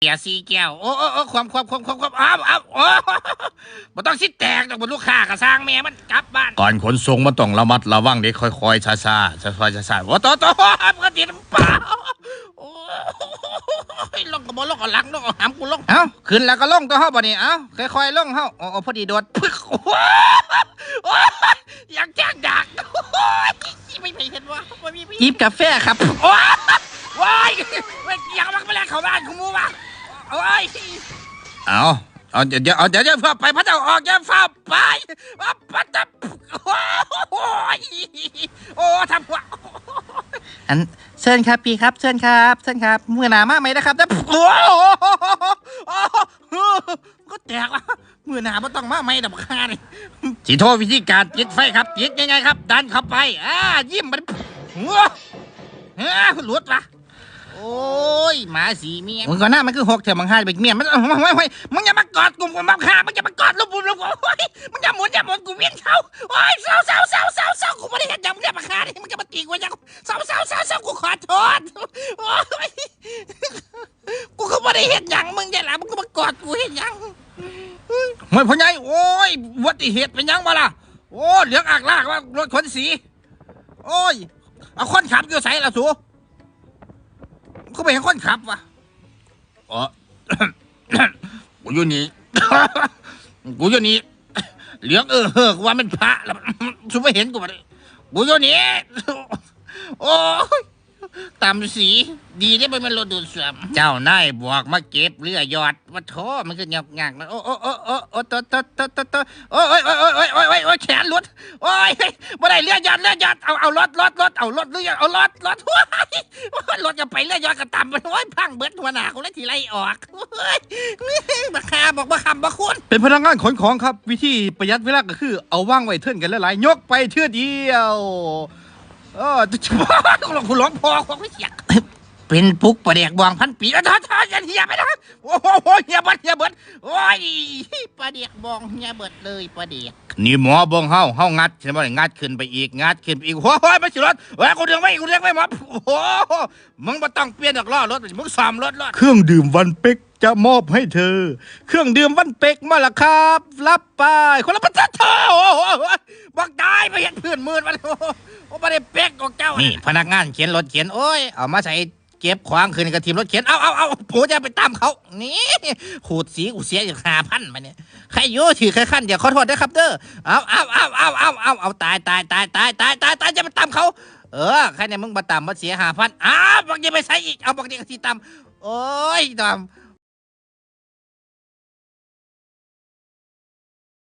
เบียร์ซีแก้ว โอ้โอ้โอ้ความความความความความอ้าวอ้าวโอ้บ่ต้องสิแตกดอกบ่ลูกค้ากระสร้างแม่มันกลับบ้าน ก่อนขนส่งมันต้องระมัดระวังเด็กค่อยๆช้าๆค่อยๆช้าๆโอ้โตโตมันก็ติดเปล่าโอ้ยลงกับบ่ลงกับหลังลงกับหามกูลงเอ้าขึ้นแล้วก็ลงตัวเฮาบ่นี่เอ้าค่อยๆลงเฮาโอ้พอดีโดดพึกโอ้ยโอ้ยอยากแจ้งดักโอ้ยไม่ไปเห็นว่าไม่มีจิบกาแฟครับโอ้ยโอ้ยไม่อยากมักไปแล้วเขาบ้านกูมูว่ะ โอ้ยเอาเอาเดี๋ยวเดี๋ยวเอาเดี๋ยวเดี๋ยวเพื่อไปพระเจ้าออกอย่าฟ้าไปว่าปัตตะโอ้ยโอ้ทำว่าอันเชิญครับพี่ครับเชิญครับเชิญครับมือหนามากไหมนะครับนะโอ้ก็แตกว่ะมือหนาไม่ต้องมาไม่ดับคาเลยสีโทษวิธีการติดไฟครับติดยังไงครับ ดันเข้าไปอ่ายิ้มมันหัวเฮ้ยหลุดว่ะโอ้ยห มาสีเมียมึงก็หน้ามันคือหกเถอะมังห้าไปเมียมันเอาไว้ไว้ไว้มึงอย่ามากอดกูกูมาฆ่ามึงอย่ามากอดลูกบุญลูกโอ้ยมึงอย่าหมุนอย่าหมุนกูเวียนเขาโอ้ยเศร้าเศร้าเศร้าเศร้าเศร้ากูไม่ได้เห็นอย่างมึงอย่ามาฆ่าดิมึงอย่ามาตีกูอย่างเศร้าเศร้าเศร้าเศร้ากูขอโทษโอ้ยกูก็ไม่ได้เห็นอย่างมึงอย่าละมึงก็มากอดกูเห็นอย่างหวยพ่อใหญ่โอ้ยอุบัติเหตุเป็นยังมาล่ะโอ้เหลืองอากลากว่ารถขนสี โอ้ยเอาคนขับอยู่ใส่ละสู ก็ไปเห็นคนขับวะอ๋อกูอยู่นี่ กูอยู่นี่ เหลืองเออเฮอกว่ามันพระแล้วสุไม่เห็นกูมาเลยกูอยู่นี่ โอ้ย ตามสี ดีได้ไปมันรถดูดซ่วมเจ้านายบอกมาเก็บเรือยอดว่าโถมันก็ยากยากนะโอ้โอ้โอ้โอ้โอ้โตโตโตโตโตโอ้ยโอ้ยโอ้ยโอ้ยโอ้ยโอ้ยโอ้ยแขนหลุดโอ้ยบ่ได้เรือยอดเรือยอดเอาเอารถรถรถเอารถเรือยอดเอารถรถว้ายรถจะไปเรือยอดกระตำมันโอ้ยพังเบิดหัวหน้ากูเลยทีไรออกโอ้ยบักคาบอกบักคำบักคุณเป็นพนักงานขนของครับ วิธีประหยัดเวลาก็คือ เอาว่างไว้เทิร์นกันหลายๆยกไปเทื่อเดียว เออหลวงผู้หลวงพ่อของไม่เสียเป็นปุกประเดกบวงพันปีแล้วท้อท้อยันเฮียไปนะโอ้โหเฮียเบิดเฮียเบิดโอ้ยประเดกบองเฮียเบิดเลยประเดกนี่หมอเบิ่งเฮาเฮางัดใช่บ่ได้งัดขึ้นไปอีกงัดขึ้นไปอีกโอ้ยมันสิรถเฮ้ยกูเรียกไว้กูเรียกไว้หมอโอ้โหมึงบ่ต้องเปลี่ยนดอกล้อรถมึงซ่อมรถรถเครื่องดื่มวันเป็กจะมอบให้เธอ เครื่องดื่มวันเป็กมาละครับ รับไปคนละประทัดเธอโอ้โหบักได้ไปเห็นเพื่อนมืดมันโอ้โหโอ้ไม่ได้เป๊กของเจ้านี่พนักงานเขียนรถเขียนโอ้ยเอามาใส่เก็บขวางคืนกระทีมรถเขียนเอาเอาเอาผมจะไปตามเขานี่ขูดสีกูเสียอย่างห้าพันมาเนี่ยใครโย่ถือใครขั้นเดี๋ยวขอโทษนะครับเด้อเอาเอาเอาเอาเอาเอาเอาตายตายตายตายตายตายตายจะไปตามเขา เออใครเนี่ยมึงมาตามมาเสียห้าพันอ้าวบักยังไปใส่อีกเอาบักยังกระทีตามโอ้ยตาม